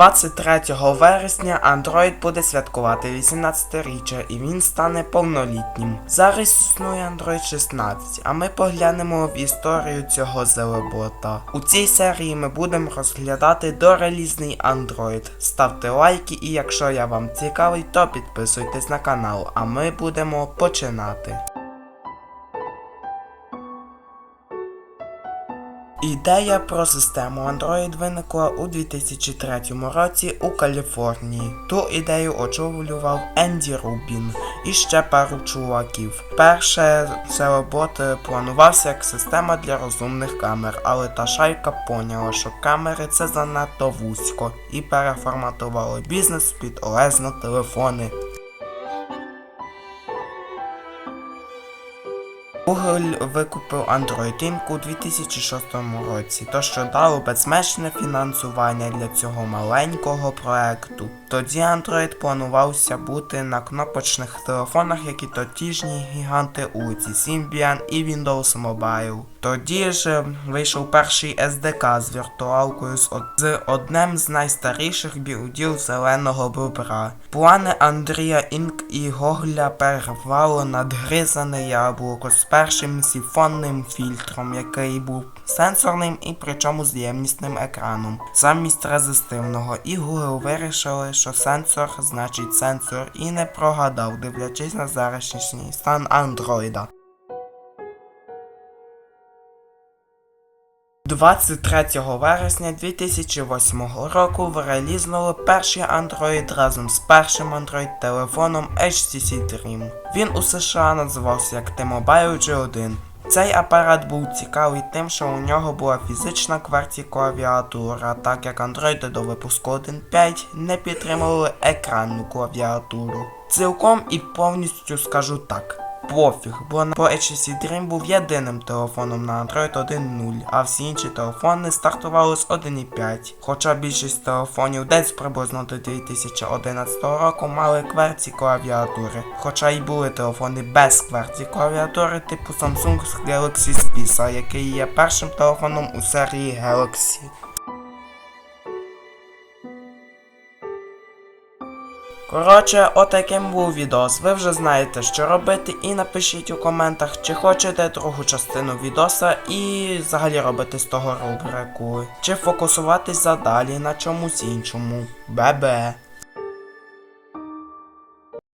23 вересня Android буде святкувати 18-річчя і він стане повнолітнім. Зараз існує Android 16, а ми поглянемо в історію цього зелебота. У цій серії ми будемо розглядати дорелізний Android. Ставте лайки і якщо я вам цікавий, то підписуйтесь на канал, а ми будемо починати. Ідея про систему Android виникла у 2003 році у Каліфорнії. Ту ідею очолював Енді Рубін і ще пару чуваків. Перше селебот планувався як система для розумних камер, але та шайка поняла, що камери це занадто вузько і переформатували бізнес під на телефони. Google викупив Android Inc. у 2006 році, то що дало безмежне фінансування для цього маленького проекту. Тоді Android планувався бути на кнопочних телефонах, як і тотіжні гіганти Уці, Symbian і Windows Mobile. Тоді ж вийшов перший SDK з віртуалкою з, од... з одним з найстаріших білдів зеленого бобра. Плани Андрія Інк і Гогля перервало надгризане яблуко з першим сіфонним фільтром, який був сенсорним і причому з ємнісним екраном, замість резистивного. І Google вирішили, що сенсор значить сенсор, і не прогадав, дивлячись на зараз стан Андроїда. 23 вересня 2008 року релізнули перший Android разом з першим Android телефоном HTC Dream. Він у США називався як T-Mobile G1. Цей апарат був цікавий тим, що у нього була фізична кверті клавіатура, так як андроїди до випуску 1.5 не підтримували екранну клавіатуру. Цілком і повністю скажу так. Пофіг, бо на- HTC Dream був єдиним телефоном на Android 1.0, а всі інші телефони стартували з 1.5. Хоча більшість телефонів десь приблизно до 2011 року мали кверті клавіатури. Хоча й були телефони без кверті клавіатури типу Samsung Galaxy Spisa, який є першим телефоном у серії Galaxy. Коротше, отаким був відос. Ви вже знаєте, що робити, і напишіть у коментах, чи хочете другу частину відоса і взагалі робити з того рубрику, чи фокусуватись задалі на чомусь іншому. Бе-бе.